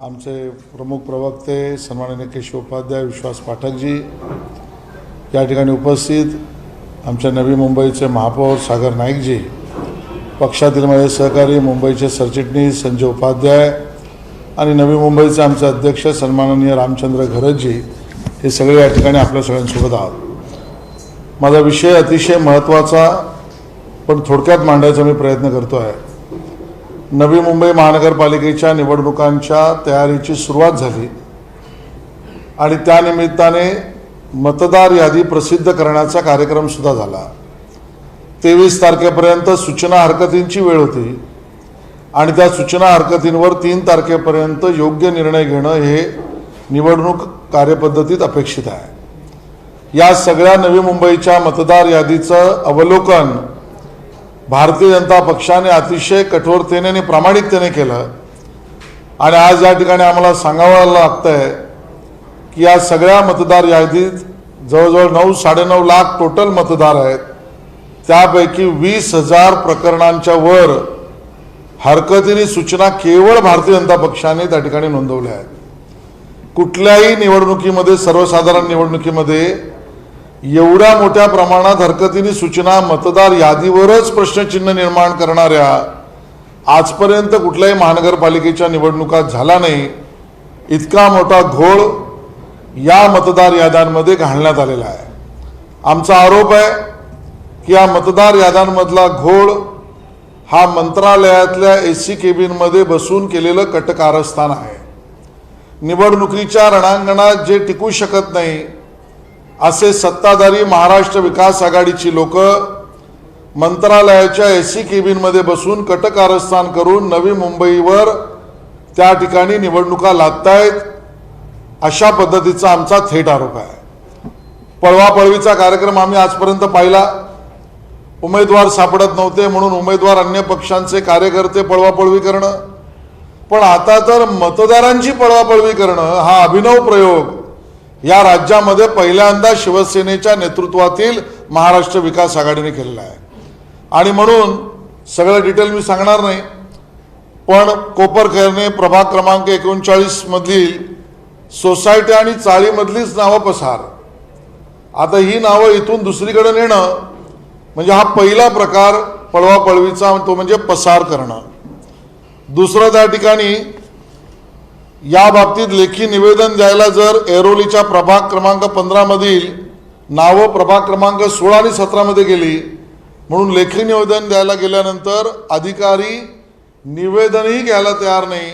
आमचे प्रमुख प्रवक्ते सन्माननीय केशव उपाध्याय विश्वास पाठकजी या ठिकाणी उपस्थित आमच्या नवी मुंबईचे महापौर सागर नाईकजी पक्षातील माझे सहकारी मुंबईचे सरचिटणीस संजय उपाध्याय आणि नवी मुंबईचे आमचे अध्यक्ष सन्माननीय रामचंद्र घरतजी हे सगळे या ठिकाणी आपल्या सगळ्यांसोबत आहोत. माझा विषय अतिशय महत्त्वाचा पण थोडक्यात मांडायचा मी प्रयत्न करतो आहे नवी मुंबई महानगरपालिकेच्या निवडणुकांच्या तयारीची सुरुवात झाली आणि त्यानिमित्ताने मतदार यादी प्रसिद्ध करण्याचा कार्यक्रम सुद्धा झाला. तेवीस तारखेपर्यंत सूचना हरकतींची वेळ होती आणि त्या सूचना हरकतींवर तीन तारखेपर्यंत योग्य निर्णय घेणं हे निवडणूक कार्यपद्धतीत अपेक्षित आहे. या सगळ्या नवी मुंबईच्या मतदार यादीचं अवलोकन भारतीय जनता पक्षाने अतिशय कठोरतेने आणि प्रामाणिकतेने केलं. आणि आज या ठिकाणी आम्हाला सांगावं लागतं आहे की या सगळ्या मतदार यादीत जवळजवळ नऊ साडेनऊ लाख टोटल मतदार आहेत. त्यापैकी वीस हजार प्रकरणांच्या वर हरकतीने सूचना केवळ भारतीय जनता पक्षाने त्या ठिकाणी नोंदवल्या आहेत. कुठल्याही निवडणुकीमध्ये सर्वसाधारण निवडणुकीमध्ये एवढ्या मोठ्या प्रमाणात हरकतीने सूचना मतदार यादीवरच प्रश्नचिन्ह निर्माण करणाऱ्या आजपर्यंत कुठल्याही महानगरपालिकेच्या निवडणुकात झाला नाही इतका मोठा घोळ या मतदार याद्यांमध्ये घालण्यात आलेला आहे. आमचा आरोप आहे की या मतदार याद्यांमधला घोळ हा मंत्रालयातल्या ए सी केबिनमध्ये बसून केलेलं कटकारस्थान आहे. निवडणुकीच्या रणांगणात जे टिकू शकत नाही असे सत्ताधारी महाराष्ट्र विकास आघाडीची लोक मंत्रालयाच्या ए सी केबिनमध्ये बसून कटकारस्थान करून नवी मुंबईवर त्या ठिकाणी निवडणुका लादतायत अशा पद्धतीचा आमचा थेट आरोप आहे. पळवापळवीचा कार्यक्रम आम्ही आजपर्यंत पाहिला. उमेदवार सापडत नव्हते म्हणून उमेदवार अन्य पक्षांचे कार्यकर्ते पळवापळवी करणं. पण आता तर मतदारांची पळवापळवी करणं हा अभिनव प्रयोग या राज्यामध्ये पहिल्यांदा शिवसेनेच्या नेतृत्वातील महाराष्ट्र विकास आघाडीने केलेला आहे. आणि म्हणून सगळं डिटेल मी सांगणार नाही पण कोपरखैरणे प्रभाग क्रमांक एकोणचाळीसमधील सोसायटी आणि चाळीमधलीच नावं पसार. आता ही नावं इथून दुसरीकडे नेणं म्हणजे हा पहिला प्रकार पळवापळवीचा तो म्हणजे पसार करणं. दुसरं त्या ठिकाणी या बाबतीत लेखी निवेदन द्यायला जर एरोलीच्या प्रभाग क्रमांक पंधरामधील नावं प्रभाग क्रमांक सोळा आणि सतरामध्ये गेली म्हणून लेखी निवेदन द्यायला गेल्यानंतर अधिकारी निवेदनही घ्यायला तयार नाही.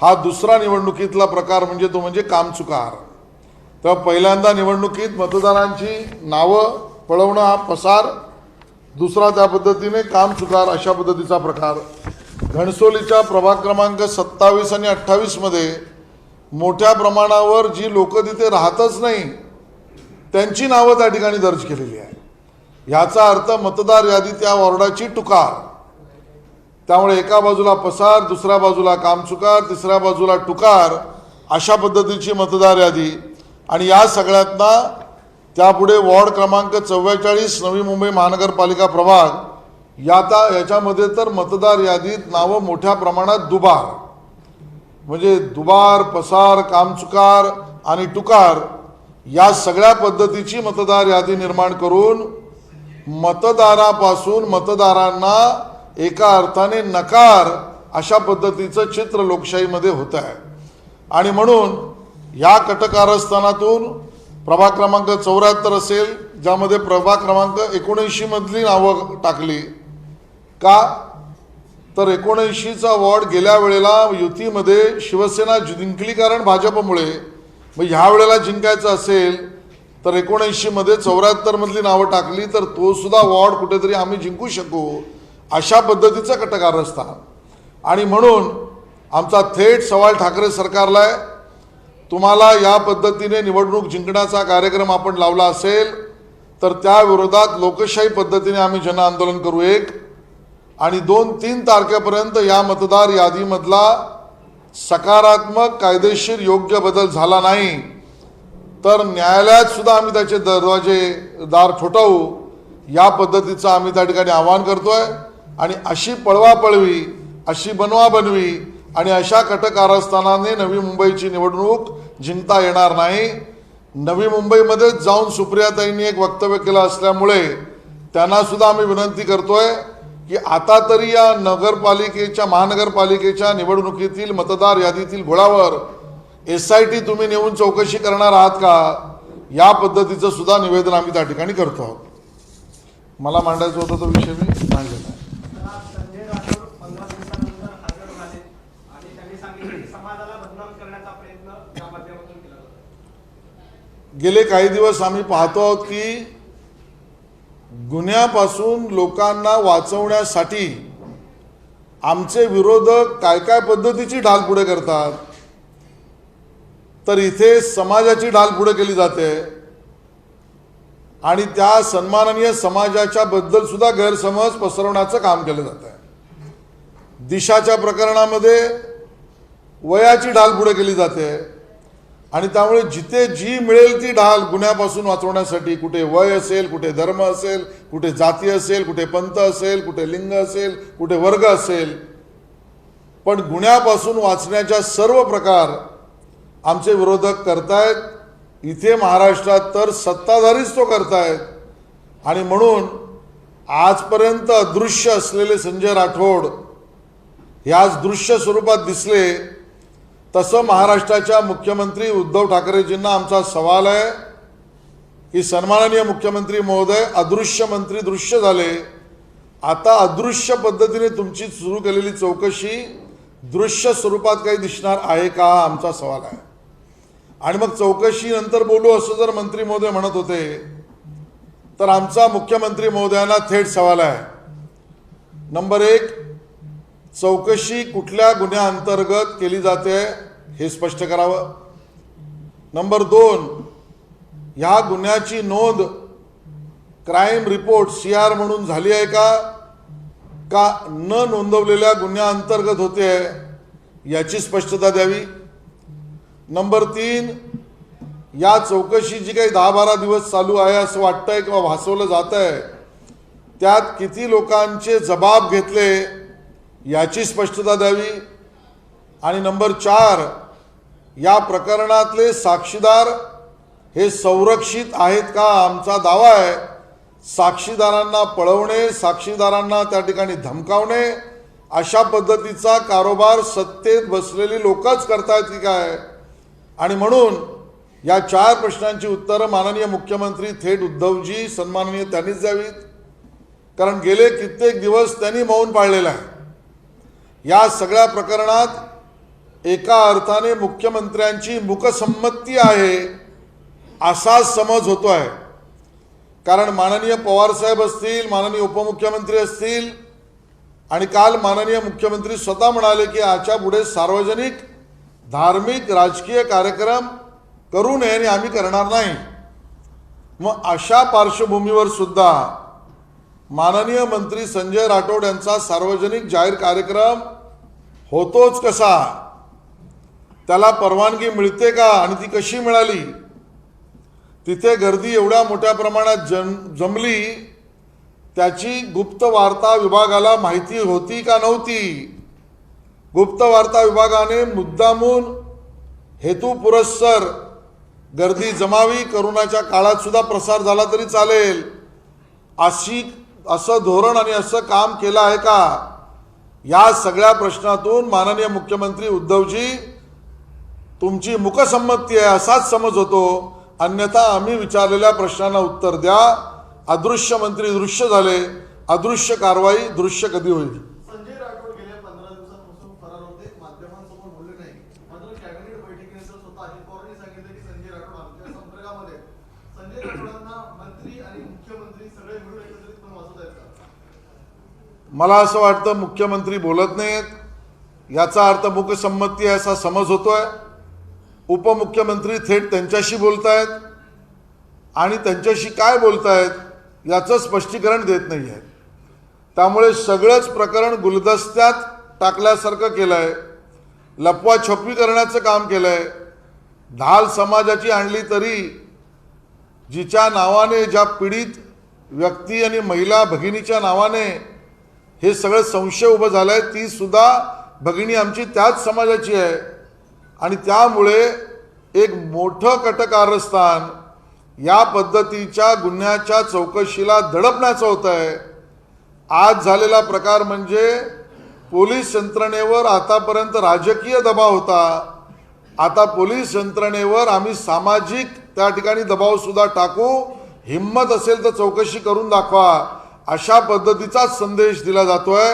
हा दुसरा निवडणुकीतला प्रकार म्हणजे तो म्हणजे कामचुकार. तर पहिल्यांदा निवडणुकीत मतदारांची नावं पळवणं हा पसार दुसरा त्या पद्धतीने कामचुकार अशा पद्धतीचा प्रकार. घणसोलीच्या प्रभाग क्रमांक सत्तावीस आणि अठ्ठावीसमध्ये मोठ्या प्रमाणावर जी लोक तिथे राहतच नाही त्यांची नावं त्या ठिकाणी दर्ज केलेली आहे ह्याचा अर्थ मतदार यादी त्या वॉर्डाची टुकार. त्यामुळे एका बाजूला पसार दुसऱ्या बाजूला कामचुकार तिसऱ्या बाजूला टुकार अशा पद्धतीची मतदार यादी. आणि या सगळ्यातना त्यापुढे वॉर्ड क्रमांक चव्वेचाळीस नवी मुंबई महानगरपालिका प्रभाग याचा याच्यामध्ये तर मतदार यादीत नावं मोठ्या प्रमाणात दुबार. म्हणजे दुबार पसार कामचुकार आणि टुकार या सगळ्या पद्धतीची मतदार यादी निर्माण करून मतदारापासून मतदारांना एका अर्थाने नकार अशा पद्धतीचं चित्र लोकशाहीमध्ये होत आहे आणि म्हणून या कटकारस्थानातून प्रभाग क्रमांक चौऱ्याहत्तर असेल ज्यामध्ये प्रभाग क्रमांक एकोणऐंशी मधली नावं टाकली. का? तर एकोणऐंशीचा वॉर्ड गेल्या वेळेला युतीमध्ये शिवसेना जिंकली कारण भाजपमुळे. मग ह्या वेळेला जिंकायचं असेल तर एकोणऐंशीमध्ये चौऱ्याहत्तरमधली नावं टाकली तर तो सुद्धा वॉर्ड कुठेतरी आम्ही जिंकू शकू अशा पद्धतीचं असता आणि म्हणून आमचा थेट सवाल ठाकरे सरकारला आहे तुम्हाला या पद्धतीने निवडणूक जिंकण्याचा कार्यक्रम आपण लावला असेल तर त्या विरोधात लोकशाही पद्धतीने आम्ही जन आंदोलन करू एक. आणि दोन तीन तारखेपर्यंत या मतदार यादीमधला सकारात्मक कायदेशीर योग्य बदल झाला नाही. तर न्यायालयात सुद्धा आम्ही त्याचे दरवाजे दार ठोठावू या पद्धतीचं आम्ही त्या ठिकाणी आवाहन करतोय. आणि अशी पळवापळवी अशी बनवाबनवी आणि अशा कटकारस्थानाने नवी मुंबईची निवडणूक जिंकता येणार नाही. नवी मुंबईमध्येच जाऊन सुप्रियाताईंनी एक वक्तव्य केलं असल्यामुळे त्यांना सुद्धा आम्ही विनंती करतोय. की आता तरी या नगरपालिकेच्या महानगरपालिकेच्या निवडणुकीतील मतदार यादीतील घोळावर एस आय टी तुम्ही नेऊन चौकशी करणार आहात का? या पद्धतीचं सुद्धा निवेदन आम्ही त्या ठिकाणी करतो आहोत. मला मांडायचं होतं तो विषय मी मांडलेला आहे. गेले काही दिवस आम्ही पाहतो आहोत की गुन्ह्यापासून लोकांना वाचवण्यासाठी आमचे विरोधक काय काय पद्धतीची ढाल पुढे करतात? तर इथे समाजाची ढाल पुढे केली जाते. आणि त्या सन्माननीय समाजाच्या बद्दल सुद्धा गैरसमज पसरवण्याचं काम केलं जात आहे. दिशाच्या प्रकरणामध्ये वयाची ढाल पुढे केली जाते. आणि त्यामुळे जिथे जी मिळेल ती ढाल गुन्ह्यापासून वाचवण्यासाठी कुठे वय असेल कुठे धर्म असेल कुठे जाती असेल कुठे पंथ असेल कुठे लिंग असेल कुठे वर्ग असेल. पण गुन्ह्यापासून वाचण्याच्या सर्व प्रकार आमचे विरोधक करतायत. इथे महाराष्ट्रात तर सत्ताधारीच तो करतायत. आणि म्हणून आजपर्यंत अदृश्य असलेले संजय राठोड हे आज दृश्य स्वरूपात दिसले. तसं महाराष्ट्राच्या मुख्यमंत्री उद्धव ठाकरेजींना आमचा सवाल आहे. की सन्माननीय मुख्यमंत्री महोदय अदृश्य मंत्री दृश्य झाले. आता अदृश्य पद्धतीने तुमची सुरू केलेली चौकशी दृश्य स्वरूपात काही दिसणार आहे का आमचा सवाल आहे. आणि मग चौकशीनंतर बोलू असं जर मंत्री महोदय म्हणत होते तर आमचा मुख्यमंत्री महोदयांना थेट सवाल आहे. नंबर एक चौकशी कुठल्या गुन्ह्याअंतर्गत केली जाते हे स्पष्ट करावं. नंबर दोन ह्या गुन्ह्याची नोंद क्राईम रिपोर्ट सी आर म्हणून झाली आहे का? का न नोंदवलेल्या गुन्ह्याअंतर्गत होते याची स्पष्टता द्यावी. नंबर तीन या चौकशी जी काही दहा बारा दिवस चालू आहे असं वाटतंय किंवा भासवलं जात आहे त्यात किती लोकांचे जबाब घेतले याची स्पष्टता द्यावी. आणि नंबर चार या प्रकरणातले साक्षीदार हे संरक्षित आहेत का? आमचा दावा आहे साक्षीदारांना पळवणे साक्षीदारांना त्या ठिकाणी धमकावणे अशा पद्धतीचा कारोबार सत्तेत बसलेली लोकच करतायत की काय? आणि म्हणून या चार प्रश्नांची उत्तरं माननीय मुख्यमंत्री थेट उद्धवजी सन्माननीय त्यांनीच द्यावीत. कारण गेले कित्येक दिवस त्यांनी मौन पाळलेलं आहे. या सगळ्या प्रकरणात एका अर्थाने मुख्यमंत्र्यांची मुकसंमती आहे असा समज होतो आहे कारण माननीय पवारसाहेब असतील माननीय उपमुख्यमंत्री असतील आणि काल माननीय मुख्यमंत्री स्वतः म्हणाले की आजच्या पुढे सार्वजनिक धार्मिक राजकीय कार्यक्रम करू नये आणि आम्ही करणार नाही. मग अशा पार्श्वभूमीवर सुद्धा माननीय मंत्री संजय राठोड यांचा सार्वजनिक जाहीर कार्यक्रम होतोच कसा? त्याला परवानगी मिळते का आणि ती कशी मिळाली? तिथे गर्दी एवढ्या मोठ्या प्रमाणात जम जमली त्याची गुप्त वार्ता विभागाला माहिती होती का नव्हती? गुप्त वार्ता विभागाने मुद्दामून हेतुपुरस्सर गर्दी जमावी करोनाच्या काळात सुद्धा प्रसार झाला तरी चालेल अशी असं धोरण आणि असं काम केलं आहे का? या सगळ्या प्रश्नातून माननीय मुख्यमंत्री उद्धवजी तुमची मुखसंमती आहे असाच समज होतो. अन्यथा आम्ही विचारलेल्या प्रश्नांना उत्तर द्या. अदृश्य मंत्री दृश्य झाले. अदृश्य कारवाई दृश्य कधी होईल संजय राठोड गेल्या पंधरा दिवसांपासून फरार होते माध्यमांसमोर बोलले नाही मात्र कॅबिनेट बैठकीनंतर स्वतः अजित पवारांनी सांगितलं की संजय राठोड आमच्या संपर्कामध्ये आहेत. संजय राठोडांना मंत्री आणि मुख्यमंत्री सगळे मिळून एकत्रित पण वाचत आहेत का मला असं वाटतं मुख्यमंत्री बोलत नाहीत. याचा अर्थ मुकसंमती आहे असा समज होतोय. उपमुख्यमंत्री थेट त्यांच्याशी बोलतायत. आणि त्यांच्याशी काय बोलतायत याचं स्पष्टीकरण देत नाही आहेत त्यामुळे सगळंच प्रकरण गुलदस्त्यात टाकल्यासारखं केलं आहे लपवाछपवी करण्याचं काम केलं आहे ढाल समाजाची आणली तरी जिच्या नावाने ज्या पीडित व्यक्ती आणि महिला भगिनीच्या नावाने हे सगळं संशय उभं झालं आहे ती सुद्धा भगिनी आमची त्याच समाजाची आहे. आणि त्यामुळे एक मोठं कटकारस्थान या पद्धतीच्या गुन्ह्याच्या चौकशीला दडपण्याचं होत आहे आज झालेला प्रकार म्हणजे पोलीस यंत्रणेवर आतापर्यंत राजकीय दबाव होता. आता पोलीस यंत्रणेवर आम्ही सामाजिक त्या ठिकाणी दबावसुद्धा टाकू हिंमत असेल तर चौकशी करून दाखवा अशा पद्धतीचाच संदेश दिला जातोय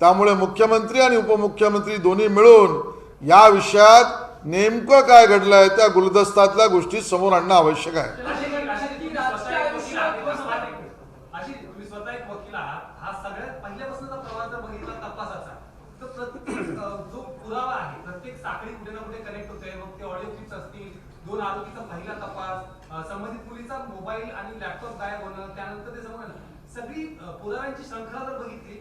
त्यामुळे मुख्यमंत्री आणि उपमुख्यमंत्री दोन्ही मिळून या विषयात नेमकं काय घडलंय त्या गुलदस्तातल्या गोष्टी समोर आणणं आवश्यक आहे जो पुरावा आहे प्रत्येक साखळी कुठे ना कुठे कनेक्ट होते मग ते ऑडिओ क्लिप्स असतील दोन आरोपीचा पहिला तपास संबंधित मुलीचा मोबाईल आणि लॅपटॉप गायब होणं त्यानंतर ते समोर सगळी पुराव्यांची श्रंखला जर बघितली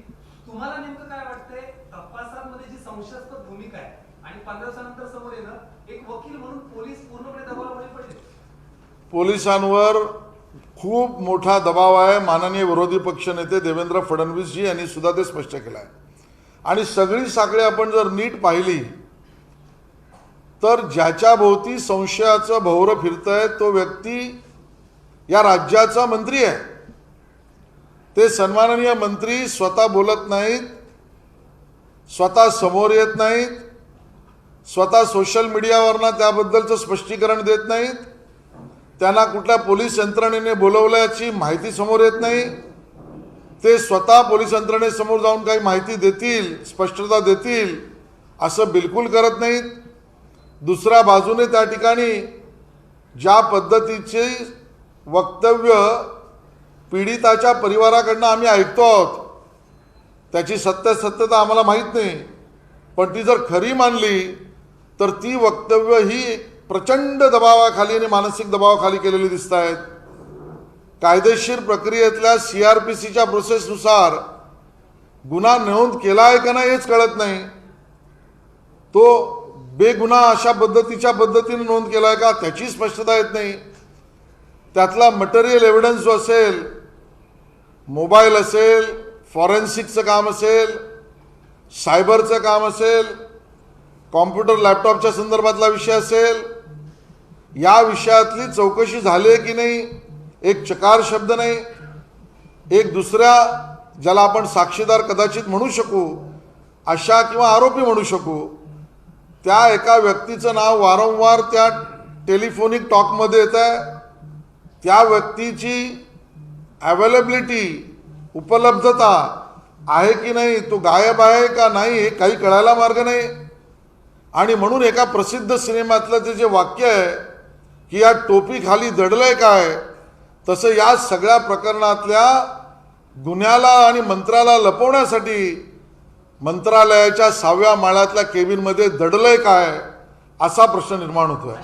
तुम्हाला नेमकं काय वाटतंय? तपासामध्ये जी संशयास्पद भूमिका आहे आणि पंधरा दिवसानंतर समोर येणं एक वकील म्हणून पोलीस पूर्णपणे दबावामध्ये पडले. पोलिसांवर खूप मोठा दबाव आहे. माननीय विरोधी पक्षनेते देवेंद्र फडणवीसजी यांनी सुद्धा ते स्पष्ट केलं आहे. आणि सगळी साखळी आपण जर नीट पाहिली तर ज्याच्या भोवती संशयाचं भोवरं फिरतंय तो व्यक्ती या राज्याचा मंत्री आहे. ते सन्माननीय मंत्री स्वतः बोलत नाहीत स्वतः समोर येत नाहीत स्वतः सोशल मीडियावरनं त्याबद्दलचं स्पष्टीकरण देत नाहीत त्यांना कुठल्या पोलीस यंत्रणेने बोलवल्याची माहिती समोर येत नाही. ते स्वतः पोलीस यंत्रणेसमोर जाऊन काही माहिती देतील स्पष्टता देतील असं बिलकुल करत नाहीत. दुसऱ्या बाजूने त्या ठिकाणी ज्या पद्धतीचे वक्तव्य पीडिताच्या परिवाराकडनं आम्ही ऐकतो आहोत त्याची सत्यसत्यता आम्हाला माहीत नाही. पण ती जर खरी मानली तर ती वक्तव्य ही प्रचंड दबावाखाली आणि मानसिक दबावाखाली केलेली दिसत आहेत कायदेशीर प्रक्रियेतल्या सी आर पी सीच्या प्रोसेसनुसार गुन्हा नोंद केला आहे का नाही हेच कळत नाही. तो बेगुन्हा अशा पद्धतीच्या पद्धतीने नोंद केला आहे का? त्याची स्पष्टता येत नाही. त्यातला मटेरियल एव्हिडन्स जो असेल मोबाईल असेल फॉरेन्सिकचं काम असेल सायबरचं काम असेल कॉम्प्युटर लॅपटॉपच्या संदर्भातला विषय असेल या विषयातली चौकशी झाली आहे की नाही? एक चकार शब्द नाही. एक दुसऱ्या ज्याला आपण साक्षीदार कदाचित म्हणू शकू अशा किंवा आरोपी म्हणू शकू त्या एका व्यक्तीचं नाव वारंवार त्या टेलिफोनिक टॉकमध्ये येत आहे. त्या व्यक्तीची अवेलेबिलिटी उपलब्धता आहे की नाही तो गायब आहे का नाही हे काही कळायला मार्ग नाही. आणि म्हणून एका प्रसिद्ध सिनेमातलं ते जे वाक्य आहे की या टोपी खाली दडलंय काय तसं या सगळ्या प्रकरणातल्या गुन्ह्याला आणि मंत्राला लपवण्यासाठी मंत्रालयाच्या सहाव्या माळ्यातल्या केबिनमध्ये दडलंय काय? असा प्रश्न निर्माण होतोय.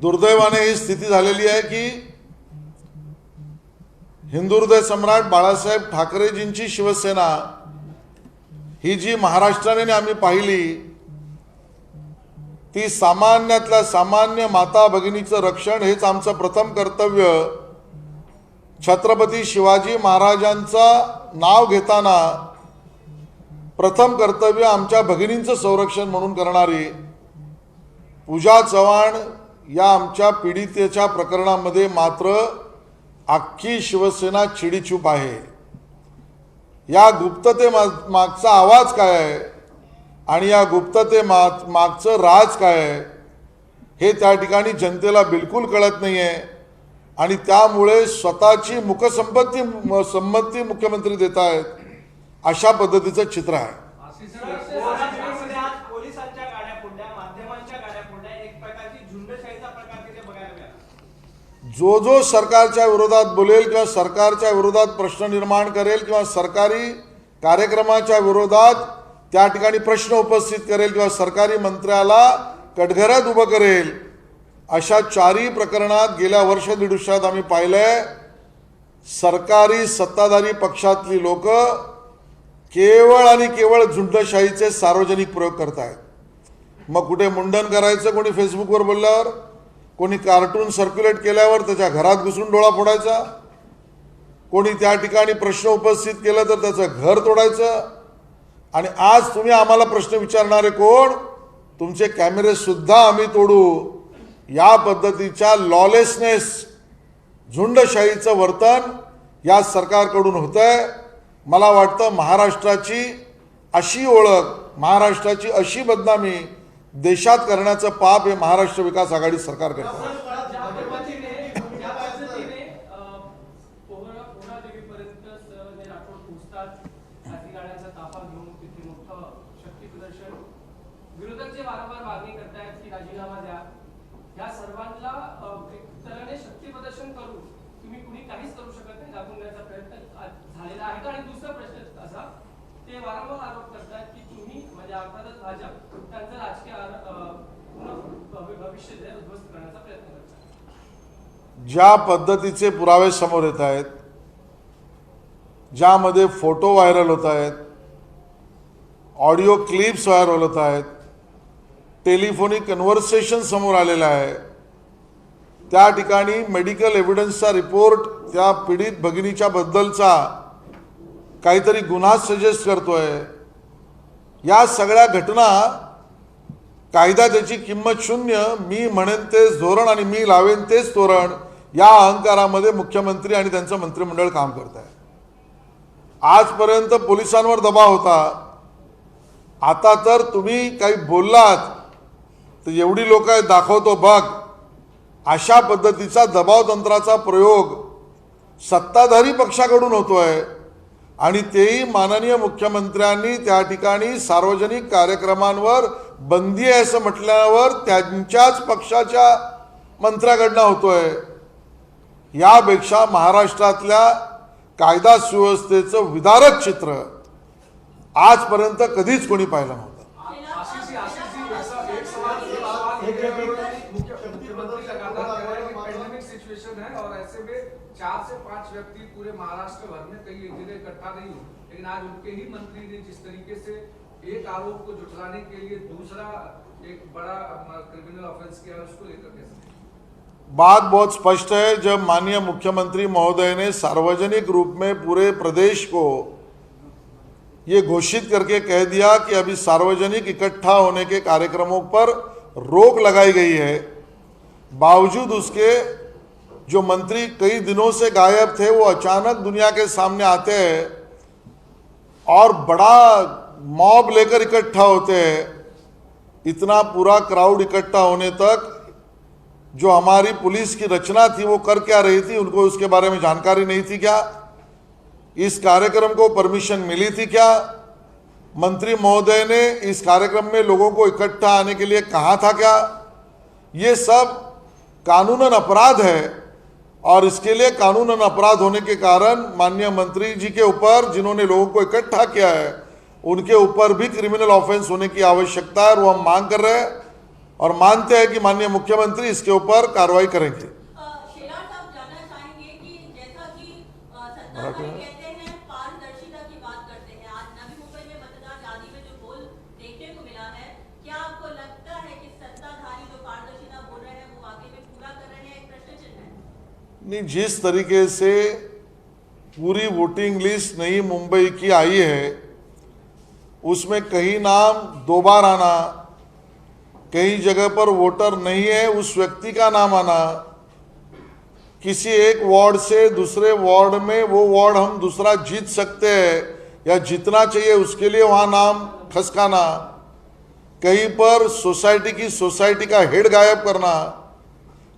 दुर्दैवाने ही स्थिती झालेली आहे की हिंदू हृदय सम्राट बाळासाहेब ठाकरेजींची शिवसेना ही जी महाराष्ट्राने आम्ही पाहिली ती सामान्यातल्या सामान्य माता भगिनीचं रक्षण हेच आमचं प्रथम कर्तव्य. छत्रपती शिवाजी महाराजांचा नाव घेताना प्रथम कर्तव्य आमच्या भगिनींचं संरक्षण म्हणून करणारी. पूजा चव्हाण या आमच्या पीडितेच्या प्रकरणामध्ये मात्र अख्खी शिवसेना चिडीचूप आहे. या गुप्तते मागचा आवाज काय आहे? आणि या गुप्तते मागचं राज काय आहे? हे त्या ठिकाणी जनतेला बिलकुल कळत नाही आहे आणि त्यामुळे स्वतःची मुखसंपत्ती संमती मुख्यमंत्री देत आहेत अशा पद्धतीचं चित्र आहे महाराष्ट्रामध्ये आज पोलिसांच्या गाड्या फोडल्या माध्यमांच्या गाड्या फोडल्या एक प्रकारची झुंडशाहीचा प्रकार तिथे बघायला मिळाला जो जो सरकारच्या विरोधात बोलेल किंवा सरकारच्या विरोधात प्रश्न निर्माण करेल किंवा सरकारी कार्यक्रमाच्या विरोधात त्या ठिकाणी प्रश्न उपस्थित करेल किंवा सरकारी मंत्र्याला कटघऱ्यात उभं करेल अशा चारही प्रकरणात गेल्या वर्ष दीडवर्षात आम्ही पाहिलंय सरकारी सत्ताधारी पक्षातली लोक केवळ आणि केवळ झुंडशाहीचे सार्वजनिक प्रयोग करतायत. मग कुठे मुंडन करायचं कोणी फेसबुकवर बोलल्यावर? कोणी कार्टून सर्क्युलेट केल्यावर त्याच्या घरात घुसून डोळा फोडायचा? कोणी त्या ठिकाणी प्रश्न उपस्थित केला तर त्याचं घर तोडायचं? आणि आज तुम्ही आम्हाला प्रश्न विचारणारे कोण? तुमचे कॅमेरे सुद्धा आम्ही तोडू. या पद्धतीच्या लॉलेसनेस झुंडशाहीचं वर्तन या सरकारकडून होत आहे मला वाटतं महाराष्ट्राची अशी ओळख महाराष्ट्राची अशी बदनामी देशात करण्याचं पाप हे महाराष्ट्र विकास आघाडी सरकार करतं. देवीपर्यंत पोहोचतात घेऊन तिथे मोठं शक्ती प्रदर्शन वारंवार मागणी करतायत की राजीनामा द्या या सर्वांना तऱ्हेने शक्ती प्रदर्शन करून तुम्ही कुणी काहीच करू शकत नाही प्रयत्न झालेला आहे. आणि दुसरा प्रश्न असा ते वारंवार आरोप करतात की तुम्ही म्हणजे अर्थातच भाजप त्यांचं राजकीय भविष्य उद्ध्वस्त करण्याचा प्रयत्न करतात. ज्या पद्धतीचे पुरावे समोर येत आहेत ज्यामध्ये फोटो व्हायरल होत आहेत ऑडिओ क्लिप्स व्हायरल होत आहेत टेलिफोनिक कन्व्हर्सेशन समोर आलेलं आहे त्या ठिकाणी मेडिकल एव्हिडन्सचा रिपोर्ट त्या पीडित भगिनीच्या बद्दलचा काहीतरी गुन्हा सजेस्ट करतोय. या सगळ्या घटना कायदा त्याची किंमत शून्य मी म्हणेन तेच धोरण आणि मी लावेन तेच धोरण या अहंकारामध्ये मुख्यमंत्री आणि त्यांचं मंत्रिमंडळ काम करत आहे आजपर्यंत पोलिसांवर दबाव होता. आता तर तुम्ही काही बोललात तर एवढी लोक दाखवतो बघ. अशा पद्धतीचा दबाव तंत्राचा प्रयोग सत्ताधारी पक्षाकडून होतोय. आणि तेही माननीय मुख्यमंत्र्यांनी त्या ठिकाणी सार्वजनिक कार्यक्रमांवर बंदी आहे असं म्हटल्यावर त्यांच्याच पक्षाच्या मंत्र्याकडनं होतोय. यापेक्षा महाराष्ट्रातल्या कायदा सुव्यवस्थेचं विदारक चित्र आजपर्यंत कधीच कोणी पाहिलं नव्हतं. एक आरोप को जुटलाने के लिए दूसरा एक बड़ा क्रिमिनल ऑफेंस किया है, उसको लेकर कैसे बात बहुत स्पष्ट है, जब माननीय मुख्यमंत्री महोदय ने सार्वजनिक रूप में पूरे प्रदेश को ये घोषित करके कह दिया कि अभी सार्वजनिक इकट्ठा होने के कार्यक्रमों पर रोक लगाई गई है। बावजूद उसके, जो मंत्री कई दिनों से गायब थे, वो अचानक दुनिया के सामने आते हैं और बड़ा मॉब लेकर इकट्ठा होते हैं, इतना पूरा क्राउड इकट्ठा होने तक जो हमारी पुलिस की रचना थी, वो कर क्या रही थी, उनको उसके बारे में जानकारी नहीं थी क्या? इस कार्यक्रम को परमिशन मिली थी क्या? मंत्री महोदय ने इस कार्यक्रम में लोगों को इकट्ठा आने के लिए कहा था क्या? ये सब कानूनन अपराध है और इसके लिए कानूनन अपराध होने के कारण माननीय मंत्री जी के ऊपर, जिन्होंने लोगों को इकट्ठा किया है उनके ऊपर भी क्रिमिनल ऑफेंस होने की आवश्यकता है वो हम मांग कर रहे हैं और मानते हैं कि माननीय मुख्यमंत्री इसके ऊपर कार्रवाई करेंगे। नहीं जिस तरीके से पूरी वोटिंग लिस्ट नहीं मुंबई की आई है उसमें कहीं नाम दो बार आना, कहीं जगह पर वोटर नहीं है, उस व्यक्ति का नाम आना, किसी एक वार्ड से दूसरे वार्ड में वो वार्ड हम दूसरा जीत सकते हैं या जीतना चाहिए, उसके लिए वहाँ नाम खसकाना, कहीं पर सोसाइटी की सोसाइटी का हेड गायब करना,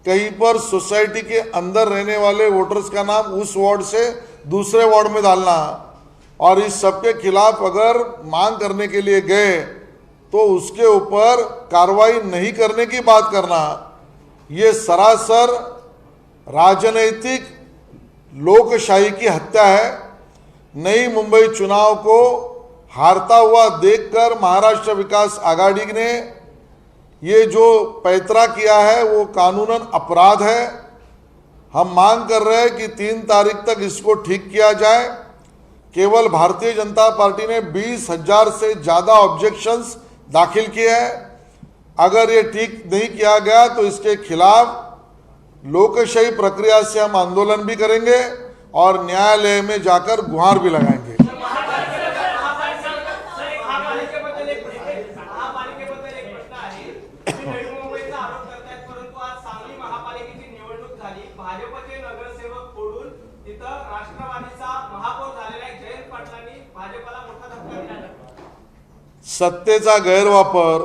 कहीं पर सोसाइटी के अंदर रहने वाले वोटर्स का नाम उस वार्ड से दूसरे वार्ड में डालना। और इस सब के खिलाफ अगर मांग करने के लिए गए तो उसके ऊपर कार्रवाई नहीं करने की बात करना। ये सरासर राजनैतिक लोकशाही की हत्या है। नई मुंबई चुनाव को हारता हुआ देखकर महाराष्ट्र विकास आघाड़ी ने ये जो पैतरा किया है, वो कानूनन अपराध है। हम मांग कर रहे हैं कि तीन तारीख तक इसको ठीक किया जाए। केवल भारतीय जनता पार्टी ने बीस हज़ार से ज़्यादा ऑब्जेक्शंस दाखिल किए हैं। अगर ये ठीक नहीं किया गया तो इसके खिलाफ लोकशाही प्रक्रिया से हम आंदोलन भी करेंगे और न्यायालय में जाकर गुहार भी लगाएँगे। सत्तेचा गैरवापर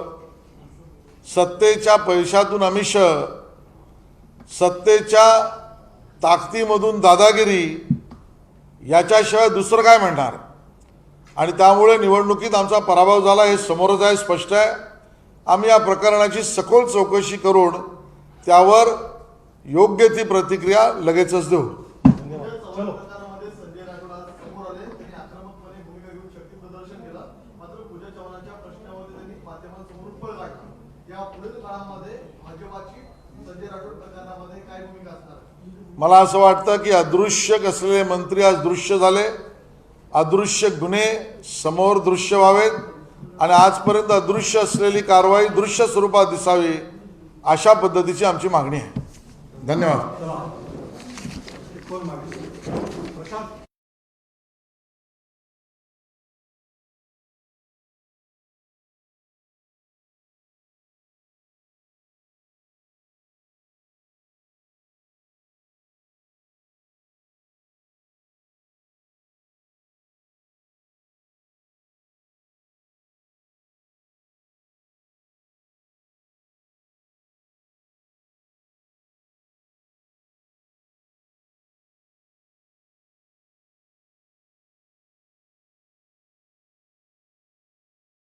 सत्तेच्या पैशातून अमिष सत्तेच्या ताकदीमधून दादागिरी याच्याशिवाय दुसरं काय म्हणणार? आणि त्यामुळे निवडणुकीत आमचा पराभव झाला हे समोरच आहे स्पष्ट आहे. आम्ही या प्रकरणाची सखोल चौकशी करून त्यावर योग्य ती प्रतिक्रिया लगेचच देऊ उद्या चव्हाण प्रकारामध्ये संजय राठोड आज समोर आले त्यांनी आक्रमकपणे भूमिका घेऊन शक्ती प्रदर्शन केलं मात्र पूजा चव्हाणांच्या प्रश्नावरती त्यांनी माध्यमांसमोरून पळ काढला या पुढील काळामध्ये भाजपाची संजय राठोड प्रकरणामध्ये काय भूमिका असणार मला असं वाटतं की अदृश्य असलेले मंत्री आज दृश्य झाले अदृश्य गुन्हे समोर दृश्य व्हावेत आणि आजपर्यंत अदृश्य असलेली कारवाई दृश्य स्वरूपात दिसावी अशा पद्धतीची आमची मागणी आहे. धन्यवाद.